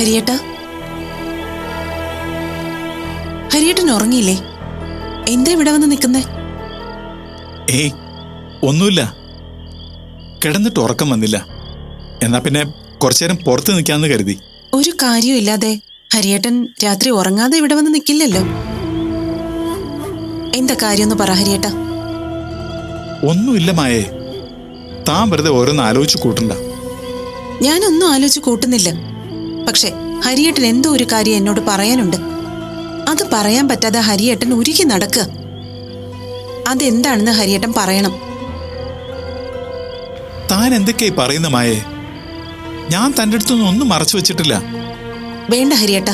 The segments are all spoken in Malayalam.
ഹരിയേട്ട? ഹരിയേട്ടൻ ഉറങ്ങിയില്ലേ? എന്താ ഇവിടെ വന്ന് നിൽക്കുന്നേ? ഏയ് ഒന്നുമില്ല. കിടന്നിട്ട് ഉറക്കം വന്നില്ല. എന്നാ പിന്നെ കുറച്ചു നേരം പുറത്ത് നിൽക്കാന്ന് കരുതി. ഒരു കാര്യവും ഇല്ലാതെ ഹരിയേട്ടൻ രാത്രി ഉറങ്ങാതെ ഇവിടെ വന്ന് നിൽക്കില്ലല്ലോ? എന്താ കാര്യമെന്ന് പറ ഹരിയേട്ട. ഒന്നുമില്ല മായേ. താൻ വെറുതെ ഓരോന്ന് ആലോചിച്ച് കൂട്ടണ്ട. ഞാനൊന്നും ആലോചിച്ച് കൂട്ടുന്നില്ല. പക്ഷെ ഹരിയേട്ടൻ എന്തോ ഒരു കാര്യം എന്നോട് പറയാനുണ്ട്. അത് പറയാൻ പറ്റാതെ ഹരിയേട്ടൻ ഉരുകി നടക്കുക അതെന്താണെന്ന് ഹരിയേട്ടൻ പറയണം. താൻ എന്തൊക്കെയായി പറയുന്ന മായേ? ഞാൻ തന്റെ അടുത്തൊന്നും ഒന്നും മറച്ചു വെച്ചിട്ടില്ല. വേണ്ട ഹരിയേട്ട.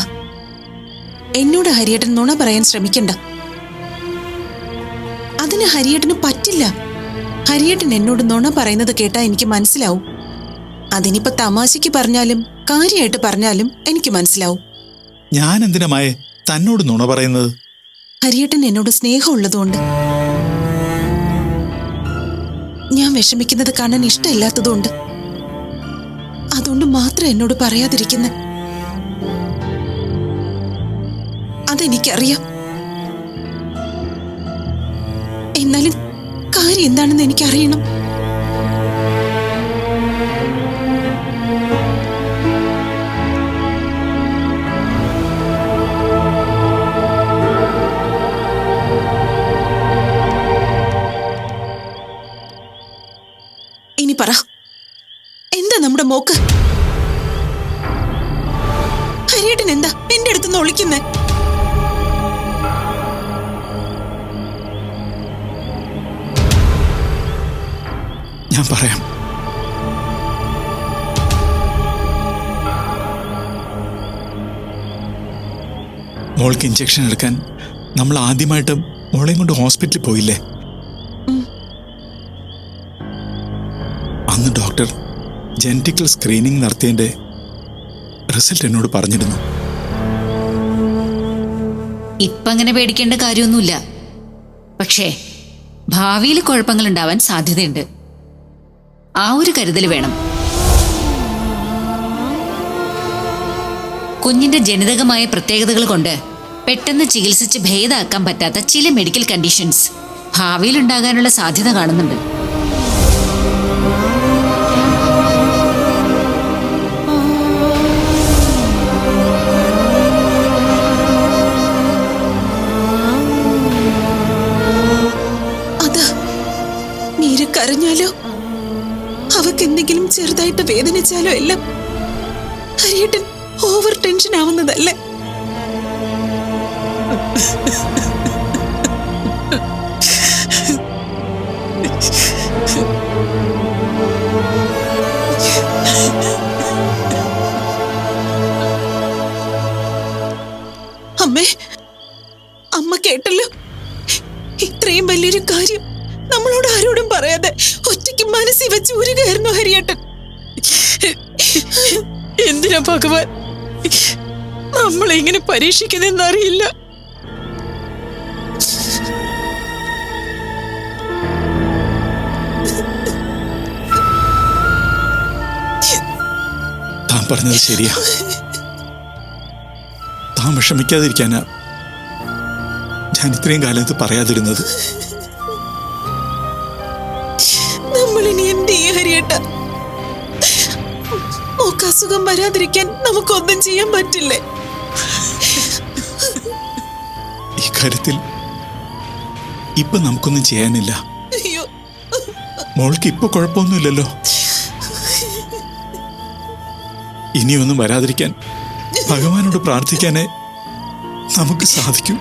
എന്നോട് ഹരിയേട്ടൻ നുണ പറയാൻ ശ്രമിക്കണ്ട. അതിന് ഹരിയേട്ടന് പറ്റില്ല. ഹരിയേട്ടൻ എന്നോട് നുണ പറയുന്നത് കേട്ടാ എനിക്ക് മനസ്സിലാവും. അതിനിപ്പോ തമാശയ്ക്ക് പറഞ്ഞാലും കാര്യമായിട്ട് പറഞ്ഞാലും എനിക്ക് മനസ്സിലാവും. ഞാൻ എന്തിനാ മായേ തന്നോട് നുണ പറയുന്നത്? ഹരിയേട്ടൻ എന്നോട് സ്നേഹമുള്ളതുകൊണ്ട്. ഞാൻ വിഷമിക്കുന്നത് കാണാൻ ഇഷ്ടമില്ലാത്തതുകൊണ്ട്. അതുകൊണ്ട് മാത്രം എന്നോട് പറയാതിരിക്കുന്ന. അതെനിക്കറിയാം. എന്നാലും കാര്യം എന്താണെന്ന് എനിക്കറിയണം. എന്താ നമ്മുടെ മോക്ക്? ഹരിയേട്ടൻ എന്താ എന്റെ അടുത്തുനിന്ന് ഒളിക്കുന്നേ? ഞാൻ പറയാം. മോൾക്ക് ഇഞ്ചക്ഷൻ എടുക്കാൻ നമ്മൾ ആദ്യമായിട്ട് മോളെയും കൊണ്ട് ഹോസ്പിറ്റലിൽ പോയില്ലേ? അന്ന് ഡോക്ടർ ജനറ്റിക്കൽ സ്ക്രീനിങ് നടത്തിയതിന്റെ റിസൾട്ട് എന്നോട് പറഞ്ഞിരുന്നു. ഇപ്പൊ അങ്ങനെ പേടിക്കേണ്ട കാര്യമൊന്നുമില്ല. പക്ഷേ ഭാവിയിൽ കുഴപ്പങ്ങൾ ഉണ്ടാവാൻ സാധ്യതയുണ്ട്. ആ ഒരു കരുതൽ വേണം. കുഞ്ഞിന്റെ ജനിതകമായ പ്രത്യേകതകൾ കൊണ്ട് പെട്ടെന്ന് ചികിത്സിച്ച് ഭേദമാക്കാൻ പറ്റാത്ത ചില മെഡിക്കൽ കണ്ടീഷൻസ് ഭാവിയിൽ ഉണ്ടാകാനുള്ള സാധ്യത കാണുന്നുണ്ട്. കരഞ്ഞാലോ? അവക്ക് എന്തെങ്കിലും ചെറുതായിട്ട് വേദനിച്ചാലോ എല്ലാം? ഹരിയേട്ടൻ ഓവർ ടെൻഷൻ ആവുന്നതല്ലേ? അമ്മേ അമ്മ കേട്ടല്ലോ. ഇത്രയും വലിയൊരു കാര്യം. നമ്മളോട് ആരോടും പറയാതെ ഒറ്റയ്ക്ക് മനസ്സിൽ വെച്ച് ഉരുകയായിരുന്നു ഹരിയേട്ടൻ. എന്തിനാ ഭഗവാൻ? നമ്മളെ ഇങ്ങനെ പരീക്ഷിക്കുന്നെന്നറിയില്ല താൻ പറഞ്ഞത് ശരിയാ. താൻ വിഷമിക്കാതിരിക്കാനാ ഞാൻ ഇത്രയും കാലത്ത് പറയാതിരുന്നത്. നമ്മൾ ഇനി എന്ത് ചെയ്യും ഹരിയേട്ട? മോക്ക് അസുഖം വരാതിരിക്കാൻ നമുക്കൊന്നും ചെയ്യാൻ പറ്റില്ലേ? ഈ കാര്യത്തിൽ ഇപ്പൊ നമുക്കൊന്നും ചെയ്യാനില്ല. മോൾക്ക് ഇപ്പൊ കുഴപ്പമൊന്നുമില്ലല്ലോ. ഇനിയൊന്നും വരാതിരിക്കാൻ ഭഗവാനോട് പ്രാർത്ഥിക്കാനേ നമുക്ക് സാധിക്കും.